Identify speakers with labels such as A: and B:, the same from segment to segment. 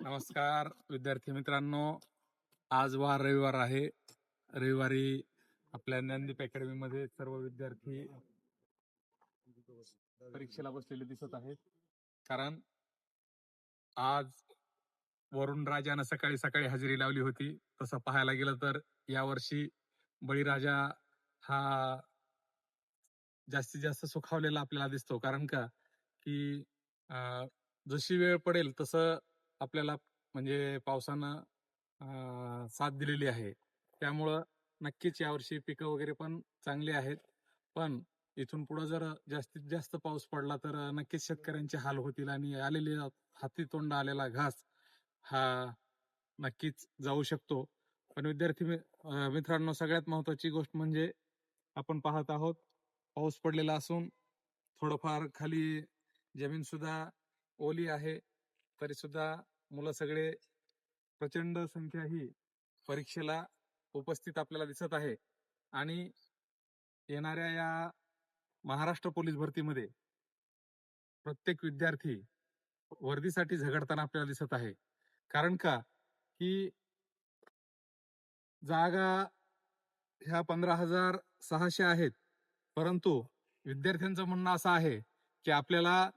A: नमस्कार विद्यार्थी मित्रांनो. आज वार रविवार आहे. रविवारी आपल्या ज्ञानदीप अकॅडमी मध्ये सर्व विद्यार्थी परीक्षेला बसलेले दिसत आहेत. कारण आज वरुण राजानं सकाळी सकाळी हजेरी लावली होती. तसं पाहायला गेलं तर यावर्षी बळीराजा हा जास्तीत जास्त सुखावलेला आपल्याला दिसतो. कारण का? की अं, जशी वेळ पडेल तसं आपल्याला म्हणजे पावसानं साथ दिलेली आहे. त्यामुळं नक्कीच यावर्षी पिकं वगैरे पण चांगली आहेत. पण इथून पुढे जर जास्तीत जास्त पाऊस पडला तर नक्कीच शेतकऱ्यांचे हाल होतील आणि आलेले हाती तोंड आलेला घास हा नक्कीच जाऊ शकतो. पण विद्यार्थी मि- मित्रांनो सगळ्यात महत्वाची गोष्ट म्हणजे आपण पाहत आहोत पाऊस पडलेला असून थोडंफार खाली जमीन सुद्धा ओली आहे. तरी सुद्धा मुलं सगळे प्रचंड संख्या ही परीक्षेला उपस्थित आपल्याला दिसत आहे. आणि येणाऱ्या या महाराष्ट्र पोलीस भरतीमध्ये प्रत्येक विद्यार्थी वर्दीसाठी झगडताना आपल्याला दिसत आहे. कारण का? की जागा ह्या पंधरा हजार सहाशे आहेत. परंतु विद्यार्थ्यांचं म्हणणं असं आहे की आपल्याला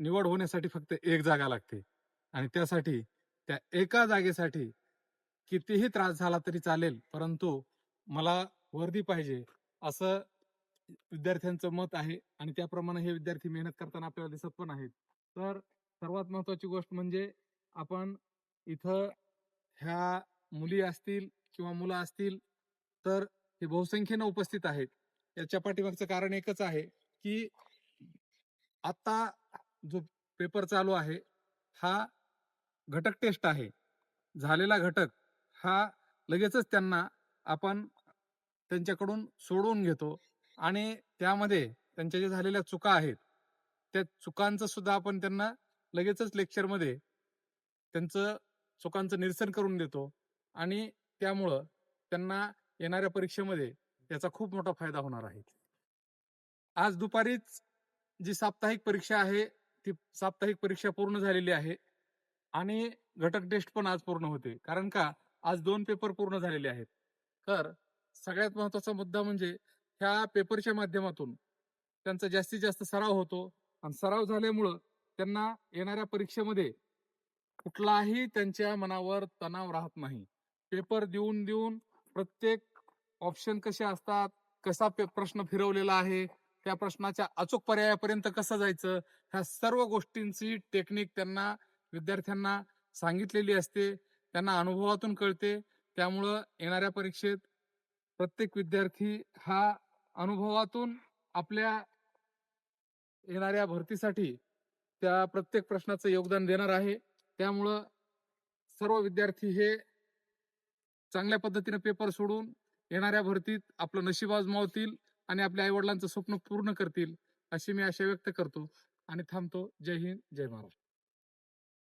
A: निवड होण्यासाठी फक्त एक जागा लागते. आणि त्यासाठी त्या एका जागेसाठी कितीही त्रास झाला तरी चालेल परंतु मला वर्दी पाहिजे असं विद्यार्थ्यांचं मत आहे. आणि त्याप्रमाणे हे विद्यार्थी मेहनत करताना आपल्याला दिसत पण आहेत. तर सर्वात महत्वाची गोष्ट म्हणजे आपण इथं ह्या मुली असतील किंवा मुलं असतील तर हे बहुसंख्येनं उपस्थित आहेत. याच्या पाठीमागचं कारण एकच आहे की आता जो पेपर चालू आहे हा घटक टेस्ट आहे. झालेला घटक हा लगेचच त्यांना आपण त्यांच्याकडून सोडवून घेतो आणि त्यामध्ये त्यांच्या ज्या झालेल्या चुका आहेत त्या चुकांचं सुद्धा आपण त्यांना लगेचच लेक्चरमध्ये त्यांचं चुकांचं निरसन करून देतो आणि त्यामुळं त्यांना येणाऱ्या परीक्षेमध्ये याचा खूप मोठा फायदा होणार आहे. आज दुपारीच जी साप्ताहिक परीक्षा आहे ती साप्ताहिक परीक्षा पूर्ण झालेली आहे. आणि घटक टेस्ट पण आज पूर्ण होते. कारण का? आज दोन पेपर पूर्ण झालेले आहेत. तर सगळ्यात महत्त्वाचा मुद्दा म्हणजे ह्या पेपरच्या माध्यमातून त्यांचा जास्तीत जास्त सराव होतो. आणि सराव झाल्यामुळं त्यांना येणाऱ्या परीक्षेमध्ये कुठलाही त्यांच्या मनावर तणाव राहत नाही. पेपर देऊन देऊन प्रत्येक ऑप्शन कसे असतात कसा पे- प्रश्न फिरवलेला आहे त्या प्रश्नाच्या अचूक पर्यायापर्यंत कसं जायचं? ह्या सर्व गोष्टींची टेक्निक त्यांना विद्यार्थ्यांना सांगितलेली असते. त्यांना अनुभवातून कळते. त्यामुळं येणाऱ्या परीक्षेत प्रत्येक विद्यार्थी हा अनुभवातून आपल्या येणाऱ्या भरतीसाठी त्या प्रत्येक प्रश्नाचं योगदान देणार आहे. त्यामुळं सर्व विद्यार्थी हे चांगल्या पद्धतीने पेपर सोडून येणाऱ्या भरतीत आपलं नशीब आजमावतील. आणि आपल्या आईवडिलांचं स्वप्न पूर्ण करतील अशी मी आशा व्यक्त करतो आणि थांबतो. जय हिंद जय महाराष्ट्र.